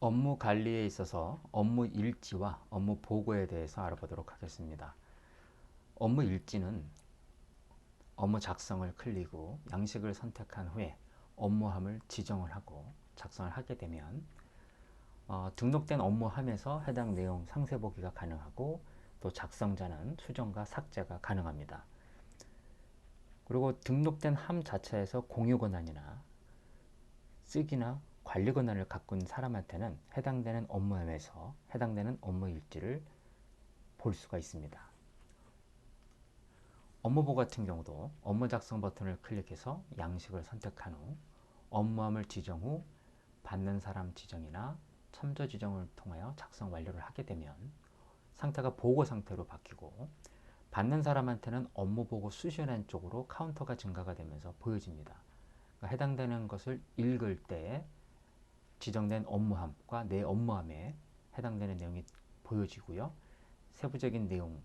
업무 관리에 있어서 업무 일지와 업무 보고에 대해서 알아보도록 하겠습니다. 업무 일지는 업무 작성을 클릭 후 양식을 선택한 후에 업무함을 지정을 하고 작성을 하게 되면 어, 등록된 업무함에서 해당 내용 상세 보기가 가능하고 또 작성자는 수정과 삭제가 가능합니다. 그리고 등록된 함 자체에서 공유 권한이나 쓰기나 관리 권한을 갖고 있는 사람한테는 해당되는 업무함에서 해당되는 업무 일지를 볼 수가 있습니다. 업무보 같은 경우도 업무 작성 버튼을 클릭해서 양식을 선택한 후 업무함을 지정 후 받는 사람 지정이나 참조 지정을 통하여 작성 완료를 하게 되면 상태가 보고 상태로 바뀌고 받는 사람한테는 업무 보고 수신한 쪽으로 카운터가 증가가 되면서 보여집니다. 그러니까 해당되는 것을 읽을 때 지정된 업무함과 내 업무함에 해당되는 내용이 보여지고요. 세부적인 내용을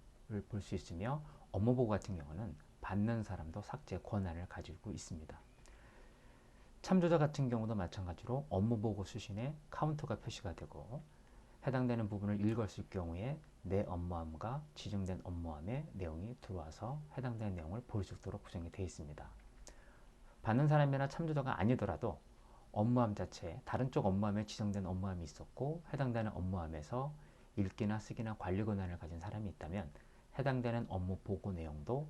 볼 수 있으며 업무보고 같은 경우는 받는 사람도 삭제 권한을 가지고 있습니다. 참조자 같은 경우도 마찬가지로 업무보고 수신에 카운터가 표시가 되고 해당되는 부분을 읽었을 경우에 내 업무함과 지정된 업무함의 내용이 들어와서 해당되는 내용을 볼 수 있도록 구성이 되어 있습니다. 받는 사람이나 참조자가 아니더라도 업무함 자체에 다른 쪽 업무함에 지정된 업무함이 있었고 해당되는 업무함에서 읽기나 쓰기나 관리 권한을 가진 사람이 있다면 해당되는 업무 보고 내용도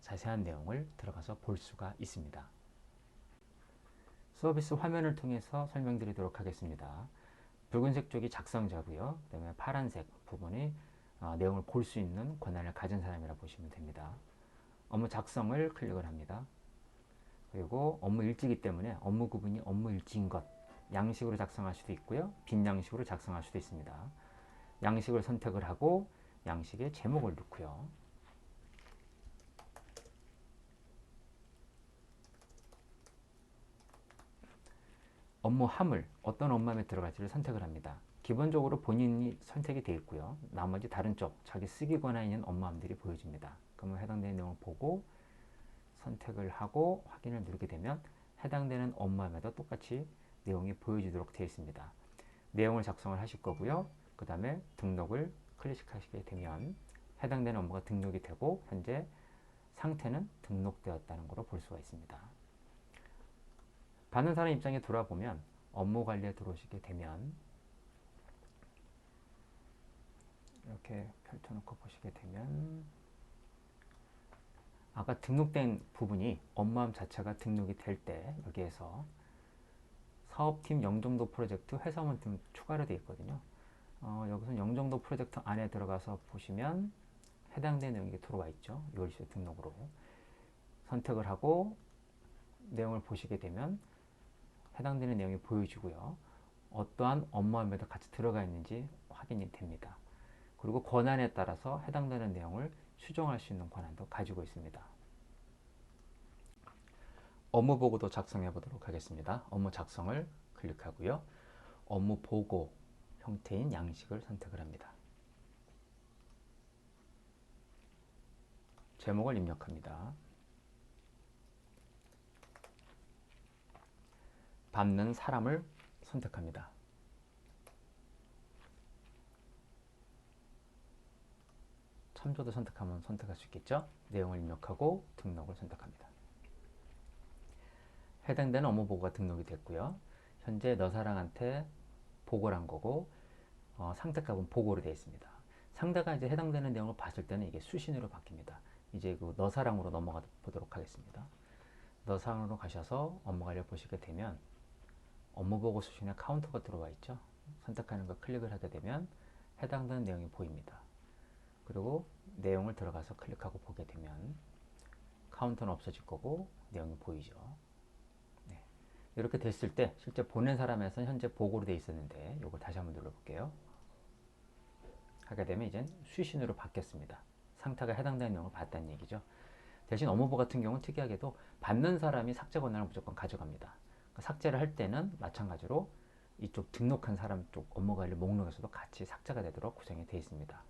자세한 내용을 들어가서 볼 수가 있습니다. 서비스 화면을 통해서 설명드리도록 하겠습니다. 붉은색 쪽이 작성자고요. 그 다음에 파란색 부분이 어, 내용을 볼 수 있는 권한을 가진 사람이라 보시면 됩니다. 업무 작성을 클릭을 합니다. 그리고 업무 일지이기 때문에 업무 구분이 업무 일지인 것 양식으로 작성할 수도 있고요. 빈 양식으로 작성할 수도 있습니다. 양식을 선택을 하고 양식에 제목을 넣고요. 업무 함을 어떤 업무함에 들어갈지를 선택을 합니다. 기본적으로 본인이 선택이 되어 있고요. 나머지 다른 쪽 자기 쓰기 권한 있는 업무함들이 보여집니다. 그러면 해당되는 내용을 보고 선택을 하고 확인을 누르게 되면 해당되는 업무함에도 똑같이 내용이 보여지도록 되어 있습니다. 내용을 작성을 하실 거고요. 그 다음에 등록을 클릭하시게 되면 해당되는 업무가 등록이 되고 현재 상태는 등록되었다는 것으로 볼 수가 있습니다. 받는 사람 입장에 돌아보면 업무 관리에 들어오시게 되면 이렇게 펼쳐놓고 보시게 되면 아까 등록된 부분이 업무함 자체가 등록이 될 때 여기에서 사업팀 영종도 프로젝트 회사원 등 추가로 되어 있거든요. 어, 여기서 영종도 프로젝트 안에 들어가서 보시면 해당되는 내용이 들어와 있죠. 6월 등록으로 선택을 하고 내용을 보시게 되면 해당되는 내용이 보여지고요. 어떠한 업무함에도 같이 들어가 있는지 확인이 됩니다. 그리고 권한에 따라서 해당되는 내용을 수정할 수 있는 권한도 가지고 있습니다. 업무 보고도 작성해 보도록 하겠습니다. 업무 작성을 클릭하고요. 업무 보고 형태인 양식을 선택을 합니다. 제목을 입력합니다. 받는 사람을 선택합니다. 참조도 선택하면 선택할 수 있겠죠? 내용을 입력하고 등록을 선택합니다. 해당되는 업무 보고가 등록이 됐고요. 현재 너 사랑한테 보고를 한 거고 어, 상대값은 보고로 되어 있습니다. 상대가 이제 해당되는 내용을 봤을 때는 이게 수신으로 바뀝니다. 이제 그 너 사랑으로 넘어가 보도록 하겠습니다. 너 사랑으로 가셔서 업무 관련 보시게 되면 업무 보고 수신에 카운터가 들어와 있죠. 선택하는 걸 클릭을 하게 되면 해당되는 내용이 보입니다. 그리고 내용을 들어가서 클릭하고 보게 되면 카운터는 없어질 거고 내용이 보이죠. 네. 이렇게 됐을 때 실제 보낸 사람에서는 현재 보고로 되어 있었는데 이걸 다시 한번 눌러볼게요. 하게 되면 이제 수신으로 바뀌었습니다. 상태가 해당되는 내용을 봤다는 얘기죠. 대신 업무보 같은 경우는 특이하게도 받는 사람이 삭제 권한을 무조건 가져갑니다. 그러니까 삭제를 할 때는 마찬가지로 이쪽 등록한 사람 쪽 업무 관리 목록에서도 같이 삭제가 되도록 구성이 되어 있습니다.